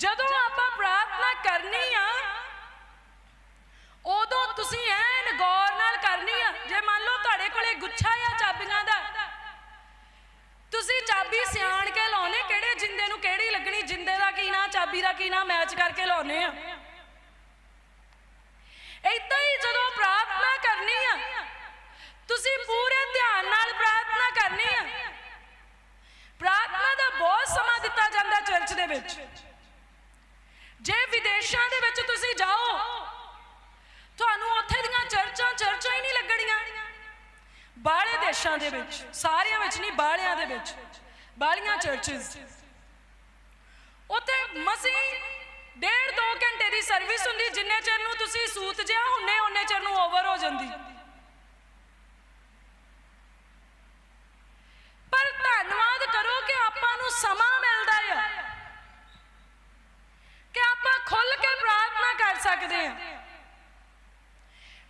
ਜਦੋਂ ਆਪਾਂ ਪ੍ਰਾਰਥਨਾ ਕਰਨੀ ਆ, ਉਦੋਂ ਤੁਸੀਂ ਐਨ ਗੌਰ ਨਾਲ ਕਰਨੀ ਆ। ਜੇ ਮੰਨ ਲਓ ਤੁਹਾਡੇ ਕੋਲੇ ਗੁੱਛਾ ਆ ਚਾਬੀਆਂ ਦਾ, ਤੁਸੀਂ ਚਾਬੀ ਸਿਆਣ ਕੇ ਲਾਉਨੇ, ਕਿਹੜੇ ਜਿੰਦੇ ਨੂੰ ਕਿਹੜੀ ਲੱਗਣੀ, ਜਿੰਦੇ ਦਾ ਕੀ ਨਾਂ, ਚਾਬੀ ਦਾ ਕੀ ਨਾਂ, ਮੈਚ ਕਰਕੇ ਲਾਉਨੇ ਆ। ਏਦਾਂ ਹੀ ਜਦੋਂ ਪ੍ਰਾਰਥਨਾ ਕਰਨੀ ਆ, ਤੁਸੀਂ ਪੂਰੇ ਧਿਆਨ ਨਾਲ ਪ੍ਰਾਰਥਨਾ ਕਰਨੀ ਆ। ਪ੍ਰਾਰਥਨਾ ਦਾ ਬਹੁਤ ਸਮਾਂ ਦਿੱਤਾ ਜਾਂਦਾ ਚਰਚ ਦੇ ਵਿੱਚ। ਜੇ ਵਿਦੇਸ਼ਾਂ ਦੇ ਵਿੱਚ ਤੁਸੀਂ ਜਾਓ, ਤੁਹਾਨੂੰ ਉੱਥੇ ਦੀਆਂ ਚਰਚਾਂ ਚਰਚਾਂ ਹੀ ਨਹੀਂ ਲੱਗਣੀਆਂ। ਬਾਹਲੇ ਦੇਸ਼ਾਂ ਦੇ ਵਿੱਚ, ਸਾਰਿਆਂ ਵਿੱਚ ਨਹੀਂ, ਬਾਹਲਿਆਂ ਦੇ ਵਿੱਚ, ਬਾਹਲੀਆਂ ਚਰਚਸ ਉੱਥੇ ਮਸੀਂ ਡੇਢ ਦੋ ਘੰਟੇ ਦੀ ਸਰਵਿਸ ਹੁੰਦੀ, ਜਿੰਨੇ ਚਿਰ ਨੂੰ ਤੁਸੀਂ ਸੂਤ ਜਿਆ ਹੁੰਨੇ ਉਹਨੇ ਚਿਰ ਨੂੰ ਓਵਰ ਹੋ ਜਾਂਦੀ। ਪਰ ਧੰਨਵਾਦ ਕਰੋ ਕਿ ਆਪਾਂ ਨੂੰ ਸਮਾਂ ਮਿਲਦਾ ਆ ਕਿ ਆਪਾਂ ਖੁੱਲ ਕੇ ਪ੍ਰਾਰਥਨਾ ਕਰ ਸਕਦੇ ਆ।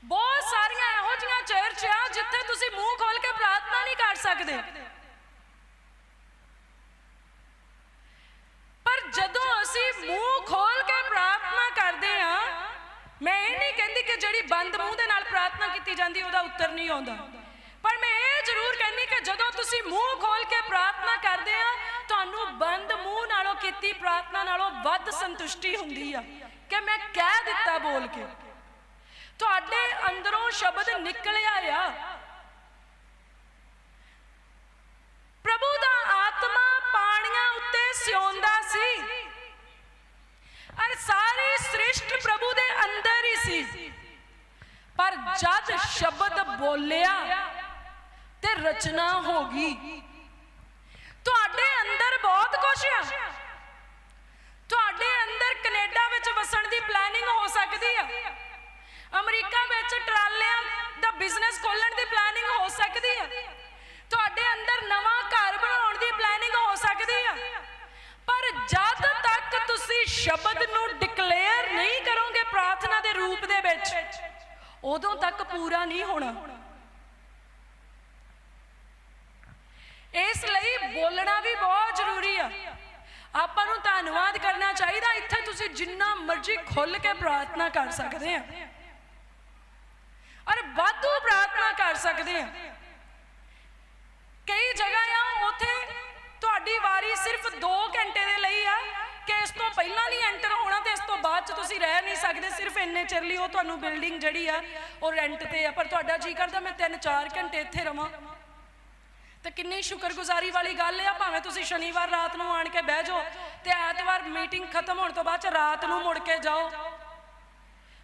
ਬਹੁਤ ਸਾਰੀਆਂ ਇਹੋ ਜਿਹੀਆਂ ਚਰਚ ਆ ਜਿੱਥੇ ਤੁਸੀਂ ਮੂੰਹ ਖੋਲ ਕੇ ਪ੍ਰਾਰਥਨਾ ਨਹੀਂ ਕਰ ਸਕਦੇ। ਪਰ ਜਦੋਂ ਅਸੀਂ ਮੂੰਹ ਖੋਲ ਕੇ ਪ੍ਰਾਰਥਨਾ ਕਰਦੇ ਆ, ਮੈਂ ਇਹ ਨਹੀਂ ਕਹਿੰਦੀ ਕਿ ਜਿਹੜੀ ਬੰਦ ਮੂੰਹ ਦੇ ਨਾਲ ਪ੍ਰਾਰਥਨਾ ਕੀਤੀ ਜਾਂਦੀ, ਉਹਦਾ ਉੱਤਰ ਨਹੀਂ ਆਉਂਦਾ। ਪਰ ਮੈਂ ਇਹ ਜ਼ਰੂਰ ਕਹਿੰਦੀ ਕਿ ਜਦੋਂ ਤੁਸੀਂ ਮੂੰਹ ਖੋਲ ਕੇ ਪ੍ਰਾਰਥਨਾ ਕਰਦੇ ਆ ਤੁਹਾਨੂੰ ਬੰਦ ਮੂੰਹ ਨਾਲੋਂ ਕੀਤੀ, ਪ੍ਰਾਰਥਨਾ ਨਾਲੋਂ ਵੱਧ ਸੰਤੁਸ਼ਟੀ ਹੁੰਦੀ ਆ ਕਿ ਮੈਂ ਕਹਿ ਦਿੱਤਾ ਬੋਲ ਕੇ। ਤੁਹਾਡੇ ਅੰਦਰੋਂ ਸ਼ਬਦ ਨਿਕਲਿਆ ਆ। ਪ੍ਰਭੂ ਦਾ ਆਤਮਾ ਪਾਣੀਆਂ ਉੱਤੇ ਸਿਉਂਦਾ ਸੀ। ਅਰ ਸਾਰੀ ਸ੍ਰਿਸ਼ਟ ਪ੍ਰਭੂ ਦੇ ਅੰਦਰ ਹੀ ਸੀ। ਪਰ ਜਦ ਸ਼ਬਦ ਬੋਲਿਆ ਤੇ ਰਚਨਾ ਹੋ ਗਈ। ਤੁਹਾਡੇ ਪੂਰਾ ਨਹੀਂ ਹੋਣਾ। ਇਸ ਲਈ ਬੋਲਣਾ ਵੀ ਬਹੁਤ ਜ਼ਰੂਰੀ ਆ। ਆਪਾਂ ਨੂੰ ਧੰਨਵਾਦ ਕਰਨਾ ਚਾਹੀਦਾ, ਇੱਥੇ ਤੁਸੀਂ ਜਿੰਨਾ ਮਰਜ਼ੀ ਖੁੱਲ ਕੇ ਪ੍ਰਾਰਥਨਾ ਕਰ ਸਕਦੇ ਆ। ਔਰ ਵਾਧੂ ਪ੍ਰਾਰਥਨਾ ਕਰ ਸਕਦੇ ਆ। ਕਈ ਜਗ੍ਹਾ ਆ, ਉੱਥੇ ਤੁਹਾਡੀ ਵਾਰੀ ਸਿਰਫ 2 ਘੰਟੇ ਦੇ ਲਈ ਆ। ਕਿ ਇਸ ਤੋਂ ਪਹਿਲਾਂ ਨਹੀਂ ਐਂਟਰ ਹੋਣਾ ਤੇ ਇਸ ਤੋਂ ਬਾਅਦ ਚ ਤੁਸੀਂ ਰਹਿ ਨਹੀਂ ਸਕਦੇ, ਸਿਰਫ ਇੰਨੇ ਚਿਰ ਲਈ ਉਹ ਤੁਹਾਨੂੰ ਬਿਲਡਿੰਗ ਜਿਹੜੀ ਆ, ਉਹ ਰੈਂਟ ਤੇ ਆ। ਪਰ ਤੁਹਾਡਾ ਜੀ ਕਰਦਾ, ਮੈਂ 3-4 ਘੰਟੇ ਇੱਥੇ ਰਵਾਂ। ਤੇ ਕਿੰਨੀ ਸ਼ੁਕਰਗੁਜ਼ਾਰੀ ਵਾਲੀ ਗੱਲ ਆ, ਭਾਵੇਂ ਤੁਸੀਂ ਸ਼ਨੀਵਾਰ ਰਾਤ ਨੂੰ ਆਣ ਕੇ ਬਹਿ ਜਾਓ ਤੇ ਐਤਵਾਰ ਮੀਟਿੰਗ ਖਤਮ ਹੋਣ ਤੋਂ ਬਾਅਦ ਚ ਰਾਤ ਨੂੰ ਮੁੜ ਕੇ ਜਾਓ।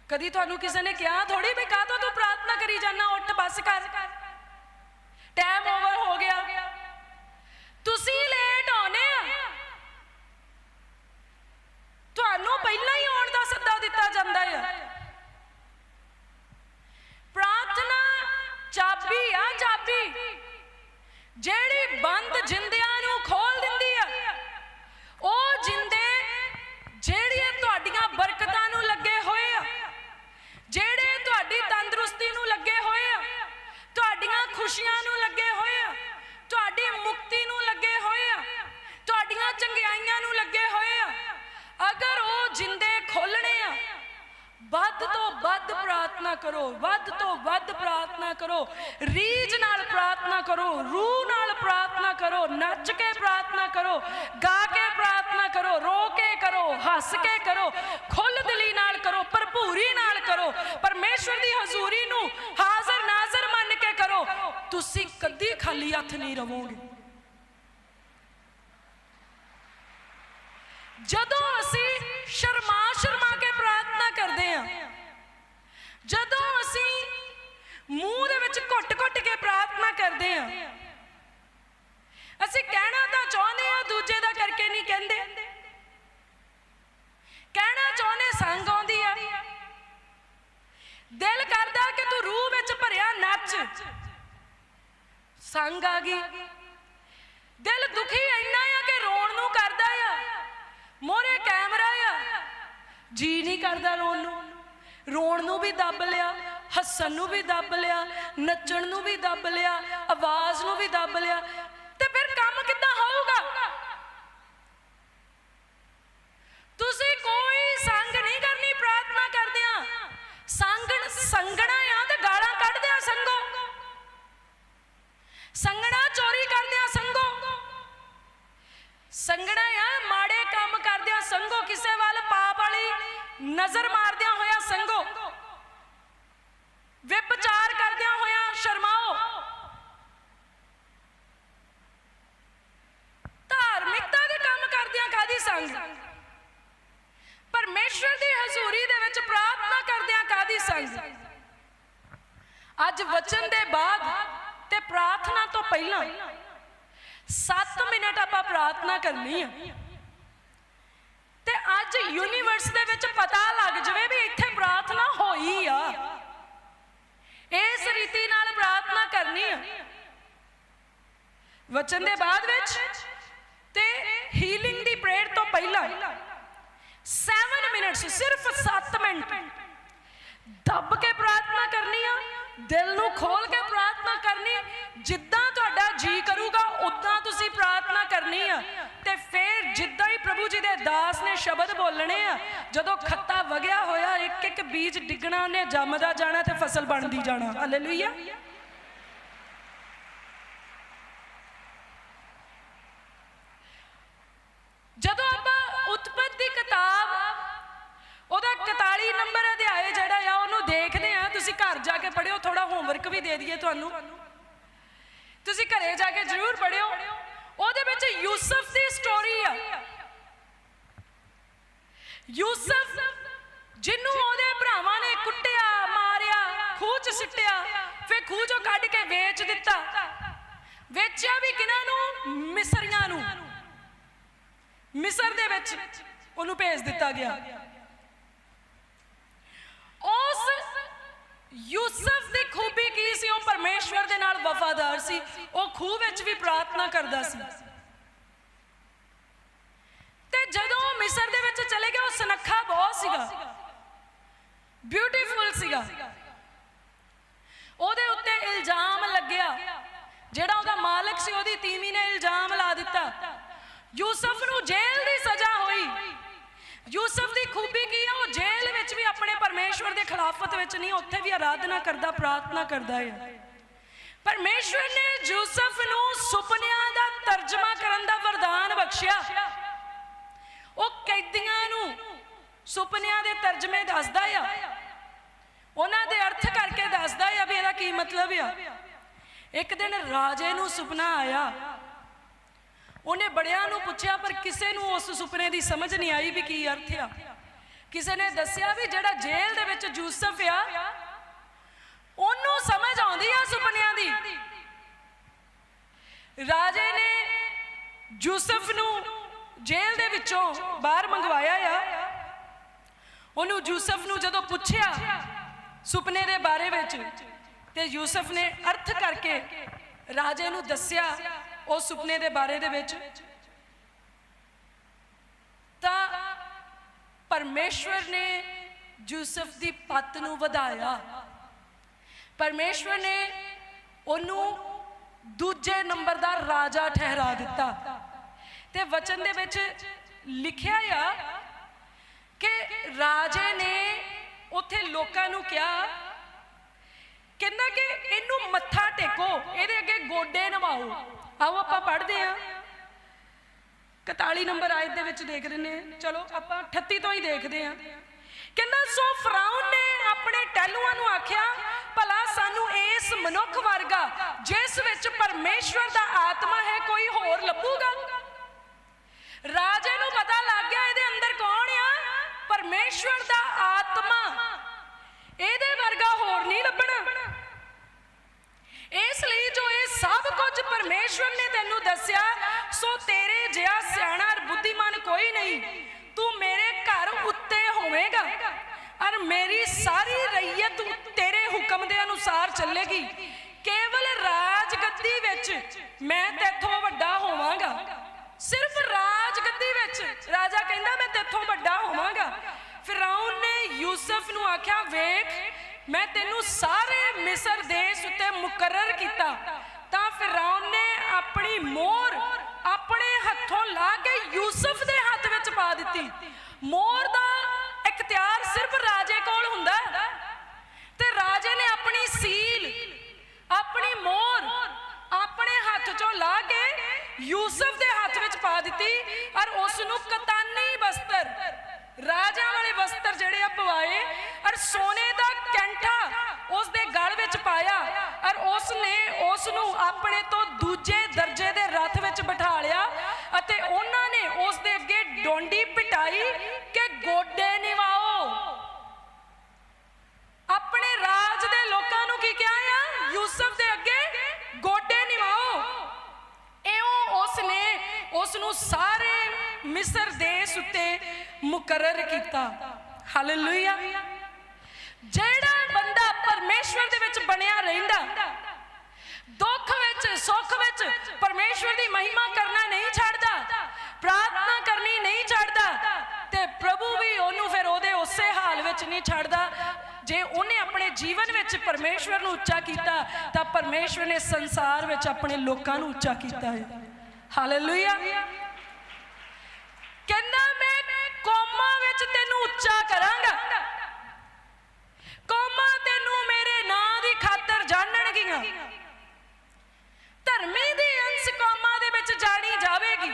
ਕਦੀ ਤੁਹਾਨੂੰ ਕਿਸੇ ਨੇ ਕਿਹਾ ਥੋੜੀ ਵੀ ਕਾਹ ਤੋਂ ਤੂੰ ਪ੍ਰਾਰਥਨਾ ਕਰੀ ਜਾਣਾ ਉੱਠ ਬੱਸ ਕਰ। ਟਾਈਮ ਓਵਰ ਹੋ ਗਿਆ। ਤੁਸੀਂ ਲੇਟ ਆਉਨੇ ਆ ਤੁਹਾਨੂੰ ਪਹਿਲਾਂ ਹੀ ਆਉਣ ਦਾ ਸੱਦਾ ਦਿੱਤਾ ਜਾਂਦਾ ਹੈ ਪ੍ਰਾਰਥਨਾ ਚਾਬੀ ਆ ਚਾਬੀ ਜਿਹੜੀ ਬੰਦ ਜਿੰਦਿਆਂ ਨੂੰ ਖੋਲ ਦਿੰਦੀ ਆ ਉਹ ਜਿੰਦੇ ਜਿਹੜੀਆਂ ਤੁਹਾਡੀਆਂ ਬਰਕਤਾਂ ਨੂੰ ਲੱਗੇ ਹੋਏ ਆ ਜਿਹੜੇ ਤੁਹਾਡੀ ਤੰਦਰੁਸਤੀ ਨੂੰ ਲੱਗੇ ਹੋਏ ਆ ਤੁਹਾਡੀਆਂ ਖੁਸ਼ੀਆਂ ਨੂੰ ਲੱਗੇ ਹੋਏ ਆ ਤੁਹਾਡੀ ਮੁਕਤੀ ਨੂੰ ਲੱਗੇ ਹੋਏ ਆ ਤੁਹਾਡੀਆਂ ਚੰਗਿਆਈਆਂ ਨੂੰ ਲੱਗੇ ਹੋਏ ਆ ਅਗਰ ਉਹ ਜਿੰਦੇ ਖੋਲਣੇ ਆ ਵੱਧ ਤੋਂ ਵੱਧ ਪ੍ਰਾਰਥਨਾ ਕਰੋ ਵੱਧ ਤੋਂ ਵੱਧ ਪ੍ਰਾਰਥਨਾ ਕਰੋ ਰੀਝ ਨਾਲ ਪ੍ਰਾਰਥਨਾ ਕਰੋ ਰੂਹ ਨਾਲ ਪ੍ਰਾਰਥਨਾ ਕਰੋ ਨੱਚ ਕੇ ਪ੍ਰਾਰਥਨਾ ਕਰੋ ਗਾ ਕੇ ਪ੍ਰਾਰਥਨਾ ਕਰੋ ਰੋ ਕੇ ਕਰੋ, ਹੱਸ ਕੇ ਕਰੋ, ਖੁੱਲ ਦਿਲੀ ਨਾਲ ਕਰੋ, ਭਰਪੂਰੀ ਨਾਲ ਕਰੋ, ਪਰਮੇਸ਼ਵਰ ਦੀ ਹਜ਼ੂਰੀ ਨੂੰ ਹਾਜ਼ਰ ਨਾਜ਼ਰ ਮੰਨ ਕੇ ਕਰੋ। ਤੁਸੀਂ ਕਦੀ ਖਾਲੀ ਹੱਥ ਨਹੀਂ ਰਹੋਗੇ ਜਦੋਂ ਅਸੀਂ ਸ਼ਰਮਾ ਸ਼ਰਮਾ ਕੇ ਪ੍ਰਾਰਥਨਾ ਕਰਦੇ ਹਾਂ, ਜਦੋਂ ਅਸੀਂ ਮੂੰਹ ਦੇ ਵਿੱਚ ਘੁੱਟ-ਘੁੱਟ ਕੇ ਪ੍ਰਾਰਥਨਾ ਕਰਦੇ ਹਾਂ, ਅਸੀਂ ਕਹਿਣਾ ਤਾਂ ਚਾਹੁੰਦੇ ਆ ਦੂਜੇ ਦਾ ਕਰਕੇ ਨਹੀਂ ਕਹਿੰਦੇ। ਕਹਿਣਾ ਚਾਹੁੰਦੇ ਸੰਗ ਆਉਂਦੀ ਆ। ਦਿਲ ਕਰਦਾ ਕਿ ਤੂੰ ਰੂਹ ਵਿੱਚ ਭਰਿਆ ਨੱਚ। ਸੰਗ ਆ ਗਈ। ਦਿਲ ਦੁਖੀ ਇੰਨਾ ਆ ਕਿ ਰੋਣ ਨੂੰ ਕਰਦਾ ਆ। ਮੋਰੇ ਕੈਮਰਾ ਆ। ਜੀ ਨਹੀਂ ਕਰਦਾ ਰੋਣ ਨੂੰ। ਰੋਣ ਨੂੰ ਵੀ ਦੱਬ ਲਿਆ, ਹੱਸਣ ਨੂੰ ਵੀ ਦੱਬ ਲਿਆ, ਨੱਚਣ ਨੂੰ ਵੀ ਦੱਬ ਲਿਆ, ਆਵਾਜ਼ ਨੂੰ ਵੀ ਦੱਬ ਲਿਆ ਤੇ ਫਿਰ ਕੰਮ ਕਿੱਦਾਂ ਹੋਊਗਾ ਤੁਸੀਂ ਸੰਗਣਾ ਚੋਰੀ ਕਰਦਿਆਂ ਸੰਗੋ ਸੰਗਣਾ ਆ ਮਾੜੇ ਕੰਮ ਕਰਦਿਆਂ ਸੰਗੋ ਕਿਸੇ ਵੱਲ ਪਾਪ ਵਾਲੀ ਨਜ਼ਰ ਮਾਰਦਿਆਂ ਹੋਇਆ ਸੰਗੋ ਵਿਪਚਾਰ ਕਰਦਿਆਂ ਹੋਇਆ ਸ਼ਰਮਾਓ ਧਾਰਮਿਕਤਾ ਦੇ ਕੰਮ ਕਰਦਿਆਂ ਕਾਦੀ ਸੰਗ ਪਰਮੇਸ਼ਰ ਦੀ ਹਜ਼ੂਰੀ ਦੇ ਵਿੱਚ ਪ੍ਰਾਰਥਨਾ ਕਰਦਿਆਂ ਕਾਦੀ ਸੰਗ ਅੱਜ ਵਚਨ ਦੇ ਬਾਅਦ ਤੇ ਪ੍ਰਾਰਥਨਾ ਤੋਂ ਪਹਿਲਾਂ। 7 ਮਿੰਟ ਆਪਾਂ ਪ੍ਰਾਰਥਨਾ ਕਰਨੀ ਆ। ਤੇ ਅੱਜ ਯੂਨੀਵਰਸ ਦੇ ਵਿੱਚ ਪਤਾ ਲੱਗ ਜਵੇ ਵੀ ਇੱਥੇ ਪ੍ਰਾਰਥਨਾ ਹੋਈ ਆ। ਇਸ ਰੀਤੀ ਨਾਲ ਪ੍ਰਾਰਥਨਾ ਕਰਨੀ ਆ। ਵਚਨ ਦੇ ਬਾਅਦ ਵਿੱਚ ਤੇ ਹੀਲਿੰਗ ਦੀ ਪ੍ਰੇਅਰ ਤੋਂ ਪਹਿਲਾਂ 7 ਮਿੰਟਸ ਸਿਰਫ 7 ਮਿੰਟ ਦੱਬ ਕੇ ਪ੍ਰਾਰਥਨਾ ਕਰਨੀ ਆ, ਦਿਲ ਨੂੰ ਖੋਲ ਕੇ ਪ੍ਰਾਰਥਨਾ ਕਰਨੀ ਜਿੱਦਾਂ ਕਰਨੀ ਆ। ਤੇ ਫਿਰ ਜਿੱਦਾਂ ਹੀ ਪ੍ਰਭੂ ਜੀ ਦੇ ਦਾਸ ਨੇ ਸ਼ਬਦ ਬੋਲਣੇ ਆ, ਜਦੋਂ ਖੱਤਾ ਵਗਿਆ ਹੋਇਆ, ਇੱਕ ਇੱਕ ਬੀਜ ਡਿੱਗਣਾ ਨੇ, ਜੰਮਦਾ ਜਾਣਾ ਤੇ ਫਸਲ ਬਣਦੀ ਜਾਣਾ। ਹਾਲੇਲੂਇਆ ਜਦੋਂ ਆਪਾਂ ਉਤਪਤ ਦੀ ਕਿਤਾਬ, ਉਹਦਾ 41 ਨੰਬਰ ਅਧਿਆਏ ਜਿਹੜਾ ਆ, ਉਹਨੂੰ ਦੇਖਦੇ ਆ, ਤੁਸੀਂ ਘਰ ਜਾ ਕੇ ਪੜਿਓ ਥੋੜਾ ਹੋਮਵਰਕ ਵੀ ਦੇ ਦਈਏ ਤੁਹਾਨੂੰ। ਤੁਸੀਂ ਘਰੇ ਜਾ ਕੇ ਜ਼ਰੂਰ ਪੜਿਓ ਉਹਦੇ ਵਿੱਚ ਯੂਸਫ ਦੀ ਸਟੋਰੀ ਆ। ਯੂਸਫ ਜਿਹਨੂੰ ਉਹਦੇ ਭਰਾਵਾਂ ਨੇ ਕੁੱਟਿਆ, ਮਾਰਿਆ, ਖੂਹ ਚ ਸਿੱਟਿਆ, ਫਿਰ ਖੂਹ ਚੋਂ ਕੱਢ ਕੇ ਵੇਚ ਦਿੱਤਾ। ਵੇਚਿਆ ਵੀ ਕਿਨਾਂ ਨੂੰ? ਮਿਸਰੀਆਂ ਨੂੰ। ਮਿਸਰ ਦੇ ਵਿੱਚ ਉਹਨੂੰ ਭੇਜ ਦਿੱਤਾ ਗਿਆ ਉਸ ਯੂਸਫ ਦੀ ਖੂਬੀ ਕੀ ਸੀ? ਉਹ ਪਰਮੇਸ਼ਵਰ ਦੇ ਨਾਲ ਵਫਾਦਾਰ ਸੀ। ਉਹ ਖੂਹ ਵਿੱਚ ਵੀ ਪ੍ਰਾਰਥਨਾ ਕਰਦਾ ਸੀ। ਤੇ ਜਦੋਂ ਉਹ ਮਿਸਰ ਦੇ ਵਿੱਚ ਚਲੇ ਗਿਆ, ਉਹ ਸੁਨੱਖਾ ਬਹੁਤ ਸੀਗਾ। ਬਿਊਟੀਫੁਲ ਸੀਗਾ। ਉਹਦੇ ਉੱਤੇ ਇਲਜ਼ਾਮ ਲੱਗਿਆ। ਜਿਹੜਾ ਉਹਦਾ ਮਾਲਕ ਸੀ, ਉਹਦੀ ਤੀਵੀ ਨੇ ਇਲਜ਼ਾਮ ਲਾ ਦਿੱਤਾ। ਯੂਸਫ ਨੂੰ ਜੇਲ੍ਹ ਦੀ ਯੂਸਫ ਦੀ ਖੂਬੀ ਕੀ ਆ? ਉਹ ਜੇਲ੍ਹ ਵਿੱਚ ਵੀ ਆਪਣੇ ਪਰਮੇਸ਼ਵਰ ਦੇ ਖਿਲਾਫਤ ਵਿੱਚ ਨਹੀਂ, ਉੱਥੇ ਵੀ ਆਰਾਧਨਾ ਕਰਦਾ, ਪ੍ਰਾਰਥਨਾ ਕਰਦਾ ਹੈ ਪਰਮੇਸ਼ਵਰ ਨੇ ਯੂਸਫ ਨੂੰ ਸੁਪਨਿਆਂ ਦਾ ਤਰਜਮਾ ਕਰਨ ਦਾ ਵਰਦਾਨ ਬਖਸ਼ਿਆ। ਉਹ ਕੈਦੀਆਂ ਨੂੰ ਸੁਪਨਿਆਂ ਦੇ ਤਰਜਮੇ ਦੱਸਦਾ ਆ। ਉਹਨਾਂ ਦੇ ਅਰਥ ਕਰਕੇ ਦੱਸਦਾ ਆ ਵੀ ਇਹਦਾ ਕੀ ਮਤਲਬ ਆ। ਇੱਕ ਦਿਨ ਰਾਜੇ ਨੂੰ ਸੁਪਨਾ ਆਇਆ। ਉਹਨੇ ਬੜਿਆਂ ਨੂੰ ਪੁੱਛਿਆ, ਪਰ ਕਿਸੇ ਨੂੰ ਉਸ ਸੁਪਨੇ ਦੀ ਸਮਝ ਨਹੀਂ ਆਈ ਵੀ ਕੀ ਅਰਥ ਆ। ਕਿਸੇ ਨੇ ਦੱਸਿਆ ਵੀ ਜਿਹੜਾ ਜੇਲ੍ਹ ਦੇ ਵਿੱਚ ਯੂਸਫ ਆ, ਉਹਨੂੰ ਸਮਝ ਆਉਂਦੀ ਆ ਸੁਪਨਿਆਂ ਦੀ। ਰਾਜੇ ਨੇ ਯੂਸਫ ਨੂੰ ਜੇਲ੍ਹ ਦੇ ਵਿੱਚੋਂ ਬਾਹਰ ਮੰਗਵਾਇਆ ਆ। ਉਹਨੂੰ ਯੂਸਫ ਨੂੰ ਜਦੋਂ ਪੁੱਛਿਆ ਸੁਪਨੇ ਦੇ ਬਾਰੇ ਵਿੱਚ, ਤੇ ਯੂਸਫ ਨੇ ਅਰਥ ਕਰਕੇ ਰਾਜੇ ਨੂੰ ਦੱਸਿਆ ਉਹ ਸੁਪਨੇ ਦੇ ਬਾਰੇ ਦੇ ਵਿੱਚ ਤਾਂ ਪਰਮੇਸ਼ਵਰ ਨੇ ਯੂਸਫ ਦੀ ਪੱਤ ਨੂੰ ਵਧਾਇਆ। ਪਰਮੇਸ਼ਵਰ ਨੇ ਉਹਨੂੰ ਦੂਜੇ ਨੰਬਰ ਦਾ ਰਾਜਾ ਠਹਿਰਾ ਦਿੱਤਾ। ਤੇ ਵਚਨ ਦੇ ਵਿੱਚ ਲਿਖਿਆ ਆ ਕਿ ਰਾਜੇ ਨੇ ਉੱਥੇ ਲੋਕਾਂ ਨੂੰ ਕਿਹਾ, ਕਹਿੰਦਾ ਕਿ ਇਹਨੂੰ ਮੱਥਾ ਟੇਕੋ, ਇਹਦੇ ਅੱਗੇ ਗੋਡੇ ਨਵਾਓ। ਆਓ ਆਪਾਂ ਪੜ੍ਹਦੇ ਆ 41 ਨੰਬਰ ਆਇਤ ਦੇ ਵਿੱਚ ਦੇਖ ਰਹੇ ਨੇ ਚਲੋ, ਆਪਾਂ 38 ਤੋਂ ਹੀ ਦੇਖਦੇ ਆ ਕਹਿੰਦਾ, ਸੋ ਫਰਾਉਨ ਨੇ ਆਪਣੇ ਟਹਿਲੂਆਂ ਨੂੰ ਆਖਿਆ, ਭਲਾ ਸਾਨੂੰ ਇਸ ਮਨੁੱਖ ਵਰਗਾ, ਜਿਸ ਵਿੱਚ ਪਰਮੇਸ਼ਵਰ ਦਾ ਆਤਮਾ ਹੈ, ਕੋਈ ਹੋਰ ਲੱਭੂਗਾ? ਰਾਜੇ ਨੂੰ ਪਤਾ ਲੱਗ ਗਿਆ, ਇਹਦੇ ਅੰਦਰ ਕੌਣ ਆ? ਪਰਮੇਸ਼ਵਰ ਦਾ ਆਤਮਾ। ਇਹਦੇ ਵਰਗਾ ਹੋਰ ਨਹੀਂ ਲੱਭਣਾ। ਇਸ ਲਈ ਜੋ ਇਹ ਸਭ ਕੁਝ ਪਰਮੇਸ਼ਵਰ ਨੇ ਤੈਨੂੰ ਦੱਸਿਆ, ਸੋ ਤੇਰੇ ਜਿਹਾ ਸਿਆਣਾ ਔਰ ਬੁੱਧੀਮਾਨ ਕੋਈ ਨਹੀਂ। ਤੂੰ ਮੇਰੇ ਘਰ ਉੱਤੇ ਹੋਵੇਂਗਾ ਔਰ ਮੇਰੀ ਸਾਰੀ ਰਈਅਤ ਤੇਰੇ ਹੁਕਮ ਦੇ ਅਨੁਸਾਰ ਚੱਲੇਗੀ। ਕੇਵਲ ਰਾਜ ਗੱਦੀ ਵਿੱਚ ਮੈਂ ਤੇਥੋਂ ਵੱਡਾ ਹੋਵਾਂਗਾ। ਸਿਰਫ ਰਾਜ ਗੱਦੀ ਵਿੱਚ ਰਾਜਾ ਕਹਿੰਦਾ, ਮੈਂ ਤੇਥੋਂ ਵੱਡਾ ਹੋਵਾਂਗਾ। ਫਿਰੌਨ ਨੇ ਯੂਸਫ ਨੂੰ ਆਖਿਆ, ਵੇਖ ਮੈਂ ਤੈਨੂੰ ਸਾਰੇ ਮਿਸਰ ਦੇਸ਼ ਉੱਤੇ ਮੁਕਰਰ ਕੀਤਾ। ਤਾਂ ਫਿਰੌਨ ਨੇ ਆਪਣੀ ਮੋਹਰ ਆਪਣੇ ਹੱਥੋਂ ਲਾ ਕੇ ਯੂਸਫ ਦੇ ਹੱਥ ਵਿੱਚ ਪਾ ਦਿੱਤੀ। ਮੋਹਰ ਦਾ ਇਖਤਿਆਰ ਸਿਰਫ ਰਾਜੇ ਕੋਲ ਹੁੰਦਾ ਤੇ ਰਾਜੇ ਨੇ ਆਪਣੀ ਸੀਲ, ਆਪਣੀ ਮੋਹਰ ਆਪਣੇ ਚੋਂ ਲਾ ਕੇ ਯੂਸਫ ਦੇ ਹੱਥ ਵਿੱਚ ਪਾ ਦਿੱਤੀ ਔਰ ਉਸ ਨੂੰ ਕਤਾਨੀ ਵਸਤਰ ਰਾਜਾ ਵਾਲੇ ਵਸਤਰ ਜਿਹੜੇ ਆ ਪਵਾਏ ਔਰ ਸੋਨੇ ਦਾ ਕੈਂਠਾ ਉਸ ਦੇ ਗਲ ਵਿੱਚ ਪਾਇਆ ਔਰ ਉਸ ਨੇ ਉਸ ਨੂੰ ਆਪਣੇ ਤੋਂ ਦੂਜੇ ਦਰਜੇ ਦੇ ਰਥ ਵਿੱਚ ਬਿਠਾ ਲਿਆ ਅਤੇ ਉਹਨਾਂ ਨੇ ਉਸ ਦੇ ਅੱਗੇ ਡੋਂਡੀ ਪਿਟਾਈ ਕਿ ਗੋਡੇ ਨਿਵਾਓ। ਆਪਣੇ ਰਾਜ ਦੇ ਲੋਕਾਂ ਨੂੰ ਕੀ ਕਿਹਾ ਆ? ਯੂਸਫ ਦੇ ਅੱਗੇ ਗੋਡੇ ਨਿਵਾਓ। ਇਉਂ ਉਸ ਨੇ ਉਸ ਨੂੰ ਸਾਰੇ ਮਿਸਰ ਦੇਸ਼ ਉੱਤੇ ਮੁਕਰਰ ਕੀਤਾ। ਹਾਲੇਲੂਇਆ। ਜਿਹੜਾ ਬੰਦਾ ਪਰਮੇਸ਼ਵਰ ਦੇ ਵਿੱਚ ਬਣਿਆ ਰਹਿੰਦਾ ਸੁੱਖ ਵਿੱਚ ਪਰਮੇਸ਼ਵਰ ਦੀ ਮਹਿਮਾ ਕਰਨਾ ਨਹੀਂ ਛੱਡਦਾ, ਪ੍ਰਾਰਥਨਾ ਕਰਨੀ ਨਹੀਂ ਛੱਡਦਾ ਤੇ ਪ੍ਰਭੂ ਵੀ ਉਹਨੂੰ ਫਿਰ ਉਹਦੇ ਉਸੇ ਹਾਲ ਵਿੱਚ ਨਹੀਂ ਛੱਡਦਾ। ਜੇ ਉਹਨੇ ਆਪਣੇ ਜੀਵਨ ਵਿੱਚ ਪਰਮੇਸ਼ਵਰ ਨੂੰ ਉੱਚਾ ਕੀਤਾ, ਤਾਂ ਪਰਮੇਸ਼ਵਰ ਨੇ ਸੰਸਾਰ ਵਿੱਚ ਆਪਣੇ ਲੋਕਾਂ ਨੂੰ ਉੱਚਾ ਕੀਤਾ ਹੈ। ਹਾਲੇਲੂਇਆ ਕਹਿੰਦਾ, ਮੈਂ ਕੌਮਾਂ ਵਿੱਚ ਤੈਨੂੰ ਉੱਚਾ ਕਰਾਂਗਾ। ਕੌਮਾਂ ਤੈਨੂੰ ਮੇਰੇ ਨਾਂ ਦੀ ਖਾਤਰ ਜਾਣਨਗੀਆਂ। ਧਰਮੀ ਦੀ ਅੰਸ਼ ਕੌਮਾਂ ਦੇ ਵਿੱਚ ਜਾਣੀ ਜਾਵੇਗੀ।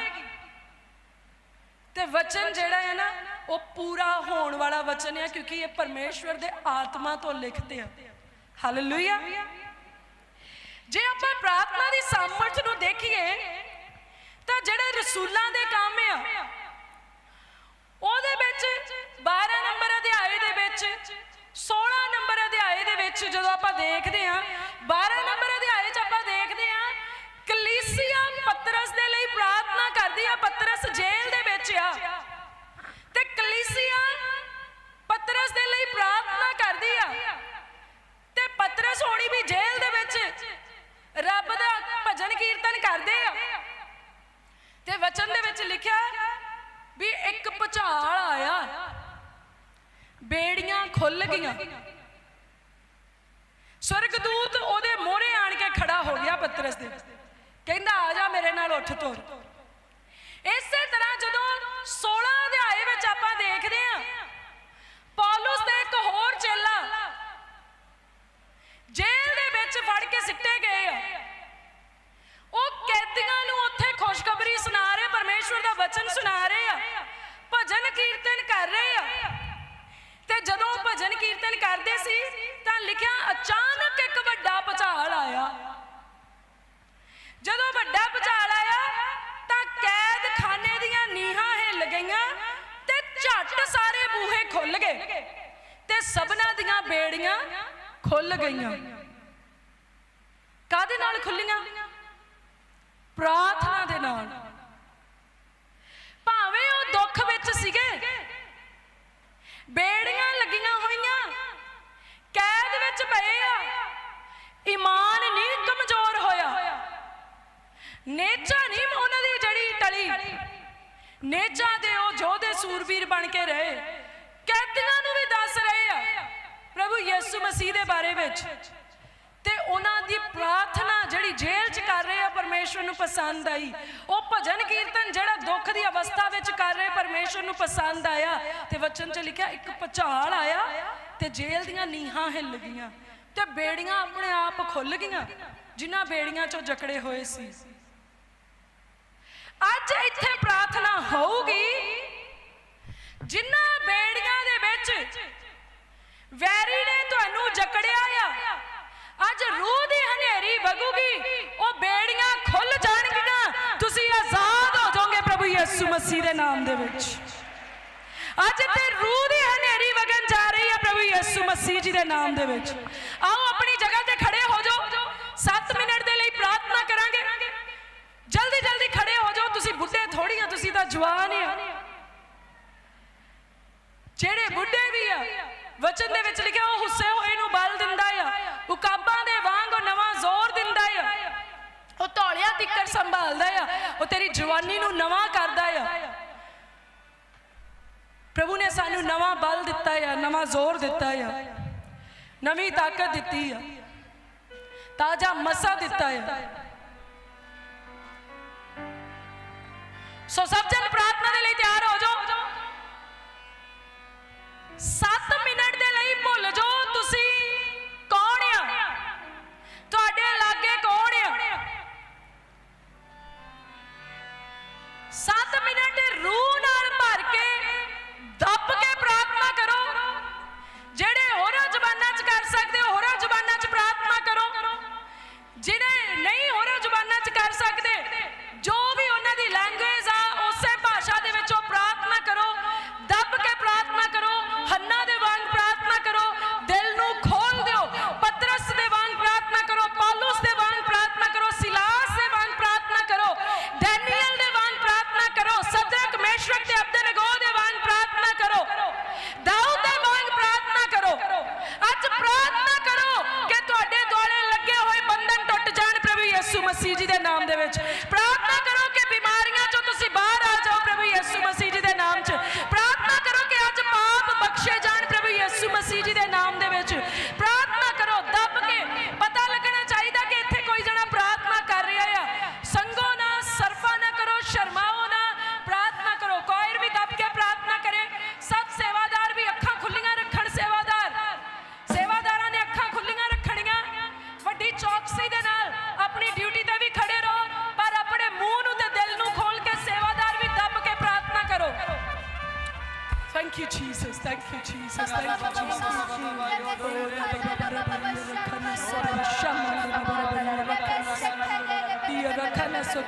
ਤੇ ਵਚਨ ਜਿਹੜਾ ਹੈ ਨਾ, ਉਹ ਪੂਰਾ ਹੋਣ ਵਾਲਾ ਵਚਨ ਹੈ, ਕਿਉਂਕਿ ਇਹ ਪਰਮੇਸ਼ਵਰ ਦੇ ਆਤਮਾ ਤੋਂ ਲਿਖਤੇ ਆ। ਹਾਲੇਲੂਇਆ ਜੇ ਆਪਾਂ ਪ੍ਰਾਰਥਨਾ ਦੀ ਸਾਮਰਥ ਨੂੰ ਦੇਖੀਏ, ਤਾਂ ਜਿਹੜੇ ਰਸੂਲਾਂ ਦੇ ਕੰਮ ਆ, ਉਹਦੇ ਵਿੱਚ 12 ਨੰਬਰ ਅਧਿਆਏ ਦੇ ਵਿੱਚ 16 ਨੰਬਰ ਅਧਿਆਏ ਦੇ ਵਿੱਚ ਜਦੋਂ ਆਪਾਂ ਦੇਖਦੇ ਹਾਂ 12 ਨੰਬਰ ਅਧਿਆਏ 'ਚ ਪਤਰਸ ਦੇ ਲਈ ਪ੍ਰਾਰਥਨਾ ਕਰਦੀ ਆ, ਪਤਰਸ ਜੇਲ੍ਹ ਦੇ ਵਿੱਚ ਆ। ਤੇ ਕਲੀਸਿਆ ਪਤਰਸ ਦੇ ਲਈ ਪ੍ਰਾਰਥਨਾ ਕਰਦੀ ਆ। ਤੇ ਪਤਰਸ ਹੋਣੀ ਵੀ ਜੇਲ੍ਹ ਦੇ ਵਿੱਚ, ਰੱਬ ਦਾ ਭਜਨ ਕੀਰਤਨ ਕਰਦੇ ਆ। ਤੇ ਵਚਨ ਦੇ ਵਿੱਚ ਲਿਖਿਆ ਵੀ ਇੱਕ ਭੁਚਾਲ ਆਇਆ। ਬੇੜੀਆਂ ਖੁੱਲ ਗਈਆਂ। ਸਵਰਗਦੂਤ ਉਹਦੇ ਮੋਹਰੇ ਆਣ ਕੇ ਖੜਾ ਹੋ ਗਿਆ ਪਤਰਸ ਦੇ। ਕਹਿੰਦਾ, ਆ ਜਾ ਮੇਰੇ ਨਾਲ ਉੱਠ ਤੁਰ। ਇਸੇ ਤਰ੍ਹਾਂ ਜਦੋਂ 16 ਅਧਿਆਏ ਵਿੱਚ ਆਪਾਂ ਦੇਖਦੇ ਹਾਂ, ਪੌਲਸ ਦੇ ਇੱਕ ਹੋਰ ਚੇਲਾ ਜੇਲ੍ਹ ਦੇ ਵਿੱਚ ਫੜ ਕੇ ਸਿੱਟੇ ਗਏ ਆ। ਉਹ ਕੈਦੀਆਂ ਨੂੰ ਉੱਥੇ ਖੁਸ਼ਖਬਰੀ ਸੁਣਾ ਰਹੇ, ਪਰਮੇਸ਼ਵਰ ਦਾ ਵਚਨ ਸੁਣਾ ਰਹੇ ਆ। ਭਜਨ ਕੀਰਤਨ ਕਰ ਰਹੇ ਆ। ਤੇ ਜਦੋਂ ਭਜਨ ਕੀਰਤਨ ਕਰਦੇ ਸੀ, ਤਾਂ ਲਿਖਿਆ, ਅਚਾਨਕ ਇੱਕ ਵੱਡਾ ਭੁਚਾਲ ਆਇਆ। ਖੁੱਲ ਗਏ ਤੇ ਸਭਨਾਂ ਦੀਆਂ ਬੇੜੀਆਂ ਖੁੱਲ ਗਈਆਂ। ਕਾਦੇ ਨਾਲ ਖੁੱਲੀਆਂ? ਪ੍ਰਾਰਥਨਾ ਦੇ ਨਾਲ। ਭਾਵੇਂ ਉਹ ਦੁੱਖ ਵਿੱਚ ਸੀਗੇ, ਬੇੜੀਆਂ ਲੱਗੀਆਂ ਹੋਈਆਂ, ਕੈਦ ਵਿੱਚ ਪਏ ਆ, ਈਮਾਨ ਨਹੀਂ ਕਮਜ਼ੋਰ ਹੋਇਆ। ਨੇਚਾ ਨਹੀਂ ਉਹਨਾਂ ਦੀ ਜੜੀ ਟਲੀ। ਨੇਚਾ ਦੇ ਉਹ ਜੋਧੇ ਸੂਰਬੀਰ ਬਣ ਕੇ ਰਹੇ ਕੈਦੀਆਂ ਨੂੰ ਵੀ ਦੱਸ ਰਹੇ ਆ ਪ੍ਰਭੂ ਯਿਸੂ ਮਸੀਹ ਦੇ ਬਾਰੇ ਵਿੱਚ। ਤੇ ਉਹਨਾਂ ਦੀ ਪ੍ਰਾਰਥਨਾ ਜਿਹੜੀ ਜੇਲ੍ਹ 'ਚ ਕਰ ਰਹੇ ਆ ਪਰਮੇਸ਼ਵਰ ਨੂੰ ਪਸੰਦ ਆਈ। ਉਹ ਭਜਨ ਕੀਰਤਨ ਜਿਹੜਾ ਦੁੱਖ ਦੀ ਅਵਸਥਾ ਵਿੱਚ ਕਰ ਰਹੇ ਪਰਮੇਸ਼ਵਰ ਨੂੰ ਪਸੰਦ ਆਇਆ। ਤੇ ਵਚਨ 'ਚ ਲਿਖਿਆ, ਇੱਕ ਭਚਾਲ ਆਇਆ ਤੇ ਜੇਲ੍ਹ ਦੀਆਂ ਨੀਹਾਂ ਹਿੱਲ ਗਈਆਂ ਤੇ ਬੇੜੀਆਂ ਆਪਣੇ ਆਪ ਖੁੱਲ ਗਈਆਂ, ਜਿਨ੍ਹਾਂ ਬੇੜੀਆਂ 'ਚੋਂ ਜਕੜੇ ਹੋਏ ਸੀ। ਅੱਜ ਇੱਥੇ ਪ੍ਰਾਰਥਨਾ ਹੋਊਗੀ, ਜਿਨ੍ਹਾਂ ਬੇੜੀਆਂ ਦੇ ਵਿੱਚ ਵੈਰੀ ਨੇ ਤੁਹਾਨੂੰ ਜਕੜਿਆ ਆ। ਅੱਜ ਰੂਹ ਦੀ ਹਨੇਰੀ ਵਗੂਗੀ, ਉਹ ਬੇੜੀਆਂ ਖੁੱਲ ਜਾਣਗੀਆਂ। ਤੁਸੀਂ ਆਜ਼ਾਦ ਹੋ ਜਾਓਗੇ ਪ੍ਰਭੂ ਯਿਸੂ ਮਸੀਹ ਦੇ ਨਾਮ ਦੇ ਵਿੱਚ। ਅੱਜ ਤੇ ਰੂਹ ਦੀ ਹਨੇਰੀ ਵਗਣ ਜਾ ਰਹੀ ਹੈ ਪ੍ਰਭੂ ਯਿਸੂ ਮਸੀਹ ਜੀ ਦੇ ਨਾਮ ਦੇ ਵਿੱਚ। ਆਓ ਆਪਣੀ ਜਗ੍ਹਾ ਤੇ ਖੜੇ ਹੋ ਜਾਓ। 7 ਮਿੰਟ ਦੇ ਲਈ ਪ੍ਰਾਰਥਨਾ ਕਰਾਂਗੇ। ਜਲਦੀ ਜਲਦੀ ਖੜੇ ਹੋ ਜਾਓ। ਤੁਸੀਂ ਬੁੱਢੇ ਥੋੜੀ ਆ, ਤੁਸੀਂ ਤਾਂ ਜਵਾਨ ਆ। ਜਿਹੜੇ ਬੁੱਢੇ ਵੀ ਆ ਵਚਨ ਦੇ ਵਿੱਚ ਲਿਖਿਆ, ਉਹ ਹੁੱਸੇ ਹੋਏ ਨੂੰ ਬਲ ਦਿੰਦਾ ਆ। ਉਕਾਬਾਂ ਦੇ ਵਾਂਗ ਉਹ ਨਵਾਂ ਜ਼ੋਰ ਦਿੰਦਾ ਆ। ਉਹ ਧੌਲਿਆ ਤਿੱਕਰ ਸੰਭਾਲਦਾ ਆ। ਉਹ ਤੇਰੀ ਜਵਾਨੀ ਨੂੰ ਨਵਾਂ ਕਰਦਾ ਆ। ਪ੍ਰਭੂ ਨੇ ਸਾਨੂੰ ਨਵਾਂ ਬਲ ਦਿੱਤਾ ਆ, ਨਵਾਂ ਜ਼ੋਰ ਦਿੱਤਾ ਆ। ਨਵੀਂ ਤਾਕਤ ਦਿੱਤੀ ਆ। ਤਾਜ਼ਾ ਮਸਾ ਦਿੱਤਾ ਆ। ਸੋ ਸਭ ਜਨ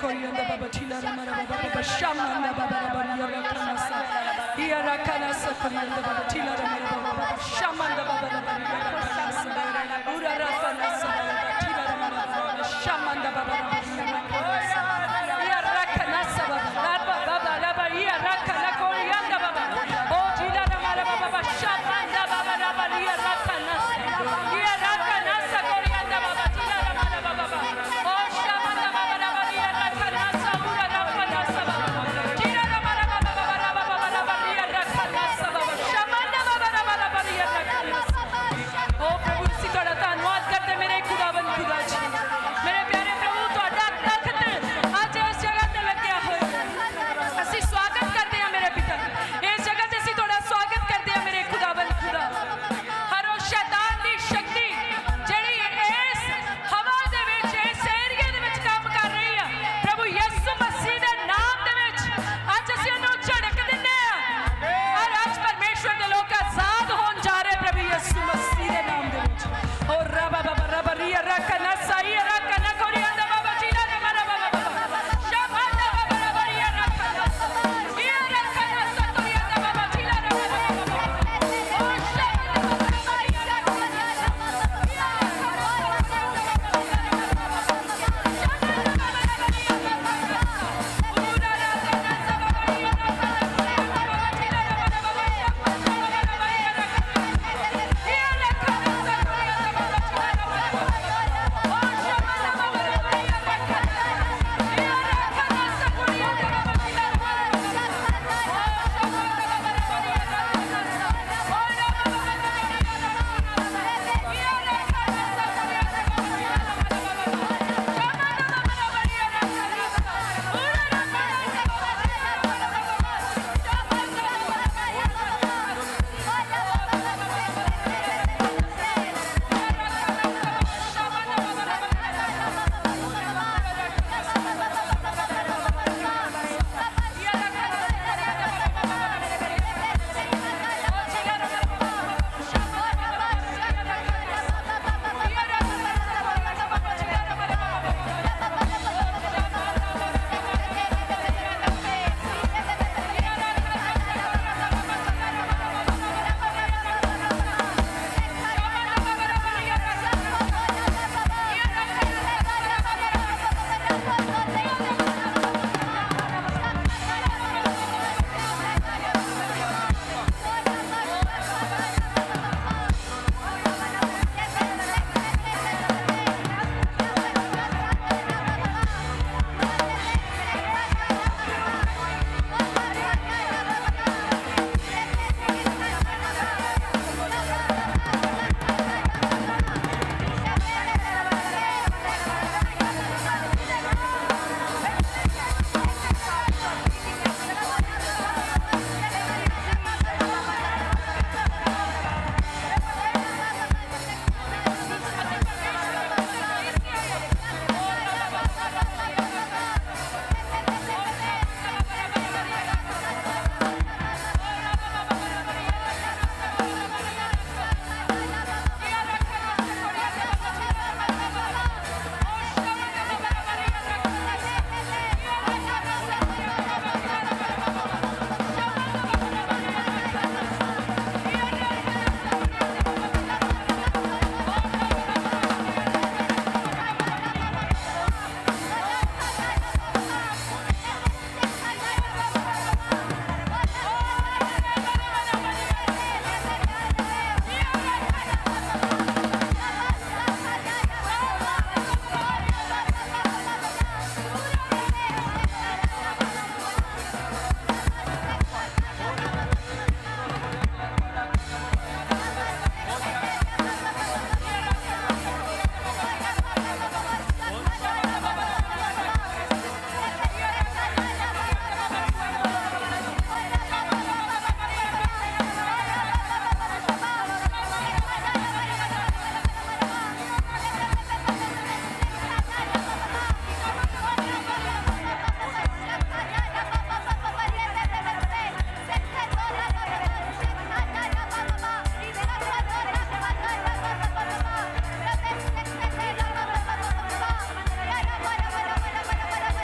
Koyanda Baba Chilana Maraba Baba Shamanda Baba Rabariya Rakanasa. Here Koyanda Baba Chilana Baba Shamanda Baba